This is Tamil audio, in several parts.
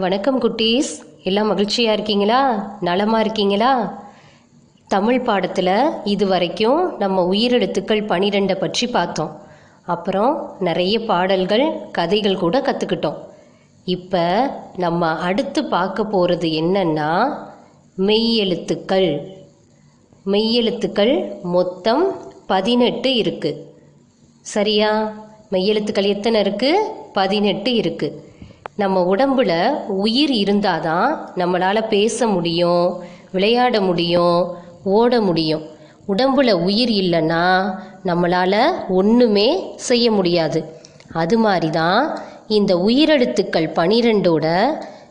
வணக்கம் குட்டீஸ். எல்லாம் மகிழ்ச்சியாக இருக்கீங்களா? நலமாக இருக்கீங்களா? தமிழ் பாடத்தில் இது வரைக்கும் நம்ம உயிரெழுத்துக்கள் பனிரெண்டை பற்றி பார்த்தோம். அப்புறம் நிறைய பாடல்கள் கதைகள் கூட கற்றுக்கிட்டோம் இப்போ நம்ம அடுத்து பார்க்க போகிறது என்னன்னா மெய்யெழுத்துக்கள். மெய்யெழுத்துக்கள் மொத்தம் பதினெட்டு இருக்குது சரியா? மெய்யெழுத்துக்கள் எத்தனை இருக்குது பதினெட்டு இருக்குது நம்ம உடம்புல உயிர் இருந்தாதான் நம்மளால் பேச முடியும் விளையாட முடியும் ஓட முடியும். உடம்புல உயிர் இல்லைன்னா நம்மளால் ஒன்றுமே செய்ய முடியாது. அது மாதிரி தான் இந்த உயிரெழுத்துக்கள் பனிரெண்டோட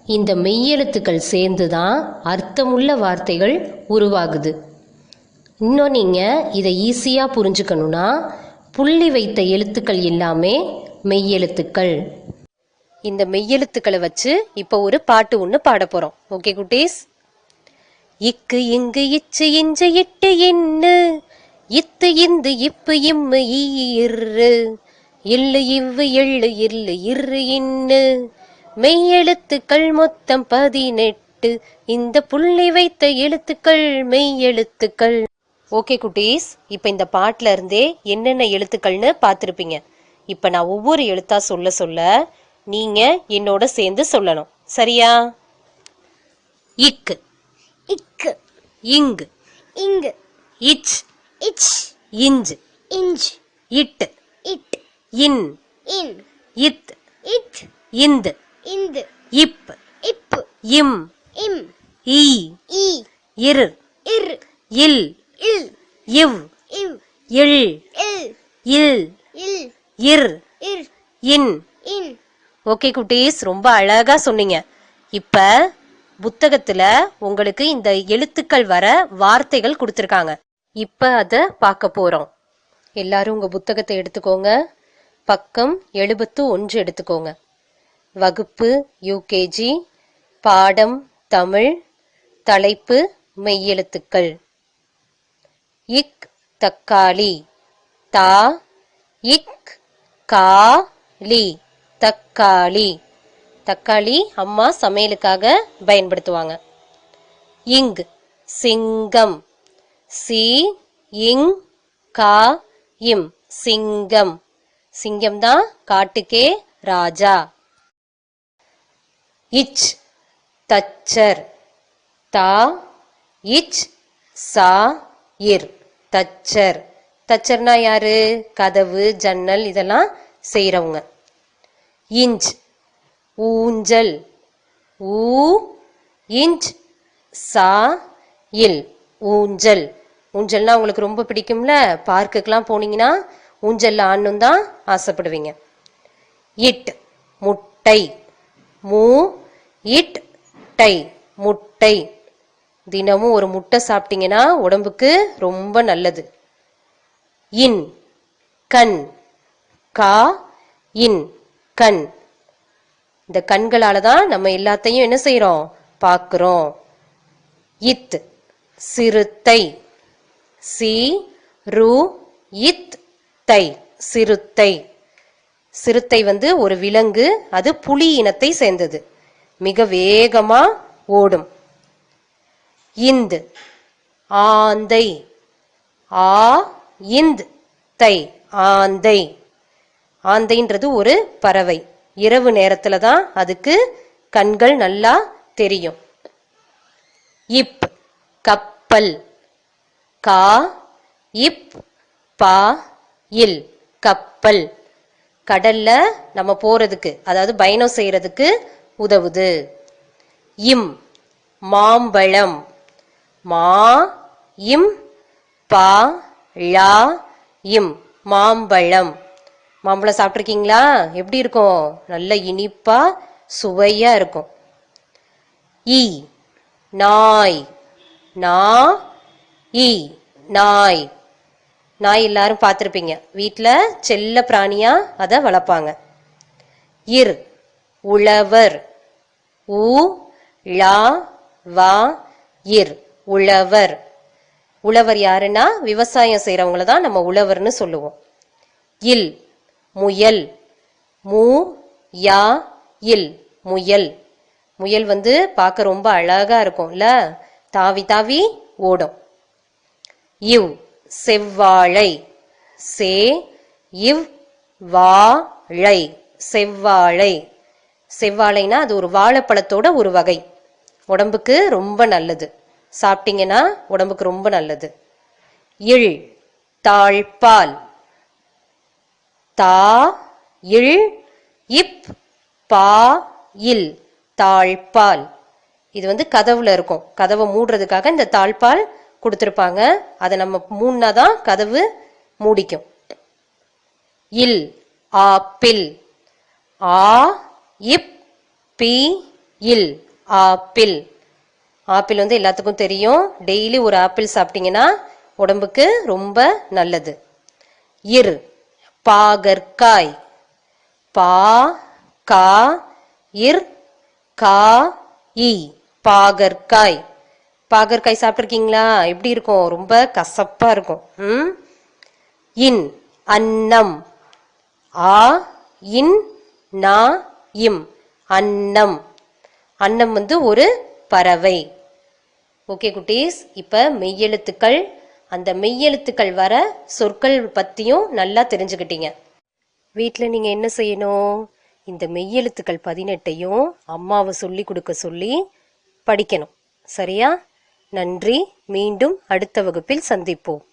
இந்த மெய்யெழுத்துக்கள் சேர்ந்து தான் அர்த்தமுள்ள வார்த்தைகள் உருவாகுது. இன்னும் நீங்கள் இதை ஈஸியாக புரிஞ்சுக்கணுன்னா புள்ளி வைத்த எழுத்துக்கள் எல்லாமே மெய்யெழுத்துக்கள். இந்த மெய்யெழுத்துக்களை வச்சு இப்போ ஒரு பாட்டு ஒன்று பாட போகிறோம் ஓகே குட்டீஸ்? இக்கு இங்கு இச்சு இஞ்சு இட்டு இன்னு. இத்து இந்து இப்பு இம்மு ஈ இரு இல்லு இவ்வு எள்ளு இல்லு இரு இன்னு. மெய்யெழுத்துக்கள் மொத்தம் பதினெட்டு. இந்த புள்ளி வைத்த எழுத்துக்கள் மெய்யெழுத்துக்கள். ஓகே குட்டீஸ் இப்போ இந்த பாட்டில் இருந்தே என்னென்ன எழுத்துக்கள்னு பார்த்துருப்பீங்க. இப்போ நான் ஒவ்வொரு எழுத்தா சொல்ல சொல்ல நீங்க என்னோட சேர்ந்து சொல்லணும். சரியா? இக்கு. இக்கு. இங்கு. இங்கு. இச். இச். இஞ்சு. இஞ்ச். இட்டு. இட் இன். இன். இத். இட் இந்து. இந்து. இப். இப்பு. இம். இம். ஈ. ஈ. இரு. இர். இல். இல். இவ். இவ். இல் இல். இல். இல். இர். இர். இன். இன். ஓகே குட்டீஸ் ரொம்ப அழகா சொன்னீங்க. இப்ப புத்தகத்துல உங்களுக்கு இந்த எழுத்துக்கள் வர வார்த்தைகள் கொடுத்துருக்காங்க. இப்ப அத பார்க்க போறோம். எல்லாரும் உங்க புத்தகத்தை எடுத்துக்கோங்க. பக்கம் எழுபத்து ஒன்று எடுத்துக்கோங்க. வகுப்பு யூகேஜி பாடம் தமிழ் தலைப்பு மெய்யெழுத்துக்கள். இக் தக்காளி. தா இக் கா லி. தக்காளி. தக்காளி அம்மா சமையலுக்காக பயன்படுத்துவாங்க. இங் சிங்கம். சி இங் கா இம் சிங்கம். சிங்கம் தான் காட்டுக்கே ராஜா. இச் தச்சர். தா இச் சா இர் தச்சர். தச்சர்னா யாரு? கதவு ஜன்னல் இதெல்லாம் செய்யறவங்க இஞ்ச் ஊஞ்சல். ஊ இஞ்ச் சா இல். ஊஞ்சல். ஊஞ்சல்னா உங்களுக்கு ரொம்ப பிடிக்கும்ல? பார்க்குக்கெல்லாம் போனீங்கன்னா ஊஞ்சல்ல ஆடணும் தான் ஆசைப்படுவீங்க. இட் முட்டை. மூ இட் டை முட்டை. தினமும் ஒரு முட்டை சாப்பிட்டீங்கன்னா உடம்புக்கு ரொம்ப நல்லது. இன் கண். கா இன். கண். இந்த கண்களால தான் நம்ம எல்லாத்தையும் என்ன செய்யறோம் பார்க்கிறோம். இத் சிறுத்தை. சி ரு இத் தை சிறுத்தை. சிறுத்தை வந்து ஒரு விலங்கு அது புலி இனத்தை சேர்ந்தது. மிக வேகமா ஓடும். இந்து ஆந்தை. ஆ இந்த் தை ஆந்தை. ஆந்தைன்றது ஒரு பறவை. இரவு நேரத்துல தான் அதுக்கு கண்கள் நல்லா தெரியும். இப் கப்பல். கா இப் பா இல் கப்பல். கடல்ல நம்ம போறதுக்கு அதாவது பயணம் செய்யறதுக்கு உதவுது. இம் மாம்பழம். மா இம் பா ழா இம் மாம்பழம். மாம்பழம் சாப்பிட்ருக்கீங்களா எப்படி இருக்கும்? நல்ல இனிப்பா சுவையா இருக்கும். ஈ நாய். நா ஈ நாய். நாய் எல்லாரும் பார்த்துருப்பீங்க. வீட்டில் செல்ல பிராணியா அதை வளர்ப்பாங்க. இர் உழவர். உ ழா வா இர் உழவர். உழவர் யாருன்னா விவசாயம் செய்கிறவங்கள தான் நம்ம உழவர்னு சொல்லுவோம். இல் முயல். மு யா இல். முயல். முயல் வந்து பார்க்க ரொம்ப அழகா இருக்கும்ல தாவி தாவி ஓடும். இவ் செவ்வாழை. சே இவ் வாழை. செவ்வாழை. செவ்வாழைனா அது ஒரு வாழைப்பழத்தோட ஒரு வகை. உடம்புக்கு ரொம்ப நல்லது. சாப்பிட்டீங்கன்னா உடம்புக்கு ரொம்ப நல்லது. இழ் தாழ்பால். தா இல் இப் பா இல் தாழ்பால். இது வந்து கதவுல இருக்கும். கதவை மூடுறதுக்காக இந்த தாழ்பால் கொடுத்துருப்பாங்க. அதை நம்ம மூடினா தான் கதவு மூடிக்கும். இல் ஆப்பிள் ஆ இப் பி இல் ஆப்பிள் ஆப்பிள் வந்து எல்லாத்துக்கும் தெரியும். டெய்லி ஒரு ஆப்பிள் சாப்பிட்டீங்கன்னா உடம்புக்கு ரொம்ப நல்லது. இரு. பாகற்காய். பா கா இர் கா இ. பாகற்காய். பாகற்காய் சாப்பிட்ருக்கீங்களா எப்படி இருக்கும்? ரொம்ப கசப்பா இருக்கும். ம்? இன் அன்னம். ஆ இன் நா இம். அன்னம். அன்னம் வந்து ஒரு பறவை. ஓகே குட்டீஸ். இப்போ மெய்யெழுத்துக்கள் அந்த மெய்யெழுத்துக்கள் வர சொற்கள் பற்றியும் நல்லா தெரிஞ்சுக்கிட்டீங்க. வீட்டில் நீங்கள் என்ன செய்யணும்? இந்த மெய்யெழுத்துக்கள் பதினெட்டையும் அம்மாவை சொல்லி கொடுக்க சொல்லி படிக்கணும். சரியா? நன்றி. மீண்டும் அடுத்த வகுப்பில் சந்திப்போம்.